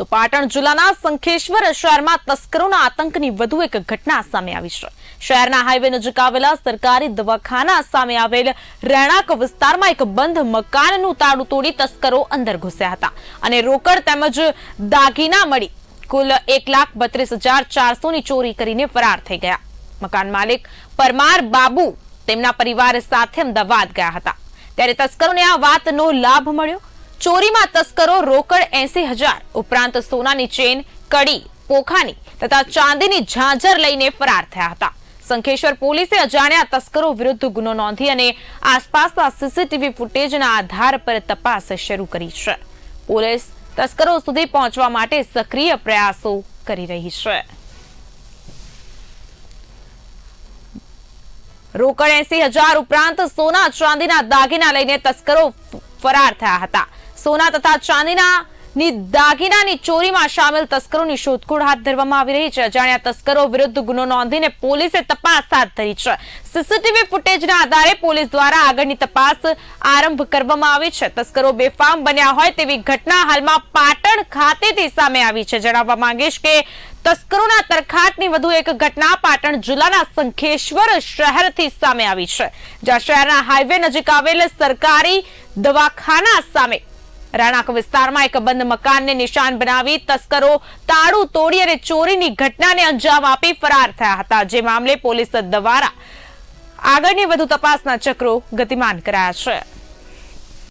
તો પાટણ જિલ્લાના શંખેશ્વર શહેરમાં તસ્કરોના આતંકની વધુ એક ઘટના સામે આવી છે. શહેરના હાઈવે નજીક આવેલા સરકારી દવાખાના સામે આવેલ રહેણાંક વિસ્તારમાં એક બંધ મકાનનું તાળું તોડી તસ્કરો અંદર ઘૂસ્યા હતા અને રોકડ તેમજ દાગીના મળી. કુલ એક લાખ બત્રીસ હજાર ચારસોની ચોરી કરીને ફરાર થઈ ગયા. મકાન માલિક પરમાર બાબુ તેમના પરિવાર સાથે અમદાવાદ ગયા હતા. ત્યારે તસ્કરોને આ વાતનો લાભ મળ્યો. ચોરીમાં તસ્કરો રોકડ એસી ઉપરાંત સોનાની ચેન, કડી, પોખાની તથા ચાંદીની ઝાંઝર લઈને ફરાર થયા હતા. સંખેશ્વર પોલીસે અજાણ્યા તસ્કરો વિરુદ્ધ ગુનો નોંધી અને આસપાસના સીસીટીવી ફૂટેજના આધાર પર તપાસ શરૂ કરી છે. પોલીસ તસ્કરો સુધી પહોંચવા માટે સક્રિય પ્રયાસો કરી રહી છે. રોકડ એસી હજાર, ઉપરાંત સોના, ચાંદીના દાગીના લઈને તસ્કરો ફરાર થયા હતા. સોના તથા ચાંદીના ની દાગીનાની ચોરીમાં સામેલ તસ્કરોની શોધખોળ હાથ ધરવામાં આવી રહી છે. અજાણ્યા તસ્કરો વિરુદ્ધ ગુનો નોંધીને પોલીસે તપાસ હાથ ધરી છે. સીસીટીવી ફૂટેજના આધારે પોલીસ દ્વારા આગળની તપાસ આરંભ કરવામાં આવી છે. તસ્કરો બેફામ બન્યા હોય તેવી ઘટના હાલમાં પાટણ ખાતેથી સામે આવી છે. જણાવવા માંગીશ કે તસ્કરોના તરખાટની વધુ એક ઘટના પાટણ જિલ્લાના શંખેશ્વર શહેરથી સામે આવી છે. જ્યાં શહેરના હાઈવે નજીક આવેલ સરકારી દવાખાના સામે રાણાક વિસ્તારમાં એક બંધ મકાનને નિશાન બનાવી તસ્કરો તાળું તોડી અને ચોરીની ઘટનાને અંજામ આપી ફરાર થયા હતા. જે મામલે પોલીસ દ્વારા આગળની વધુ તપાસના ચક્રો ગતિમાન કરાયા છે.